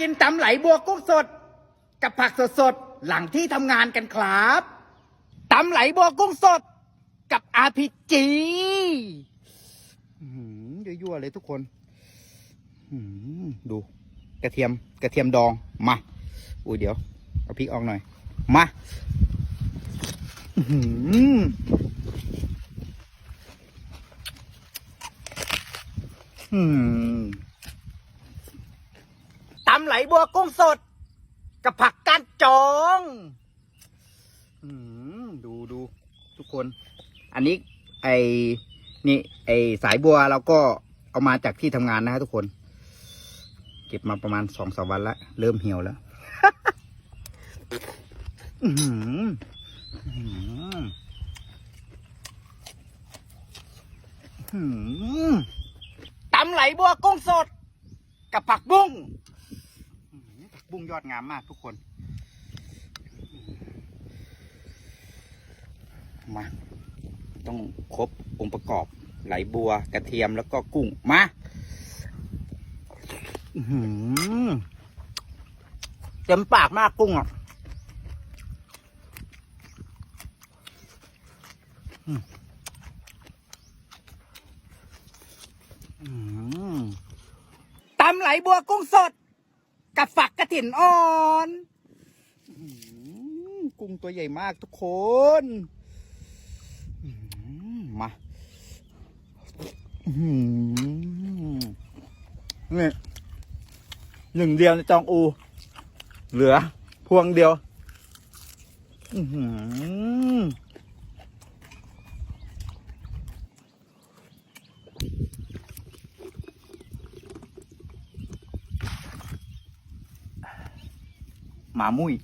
กินตำไหลบัวกุ้งสด กับผักสดสดหลังที่ทำงานกันครับตำไหลบัวกุ้งสด กับอาพีจียั่วๆเลยทุกคนดูกระเทียมกระเทียมดองมาอุ้ยเดี๋ยวเอาพริกออกหน่อย มาอื้ม ไหลบัวกุ้งสด กับผักกานจองอดูดูทุกคน อันนี้ ไอ้นี่ ไอสายบัวเราก็เอามาจากที่ทำงานนะฮะทุกคน เก็บมาประมาณสองสามวันแล้วเริ่มเหี่ยวแล้วตำไหลบัวกุ้งสด กับผักบุ้ง ยอดงามมากทุกคน มา ต้องครบองค์ประกอบไหลบัวกระเทียมแล้วก็กุ้ง มาอื้อหือเต็มปากมากกุ้งอะอืมอืมตำไหลบัวกุ้งสด กับฝักกระถิ่นอ่อนกุ้งตัวใหญ่มากทุกคนมาอื้อหือนี่หนึ่งเดียวในจองอู เหลือ พวงเดียว อื 麻木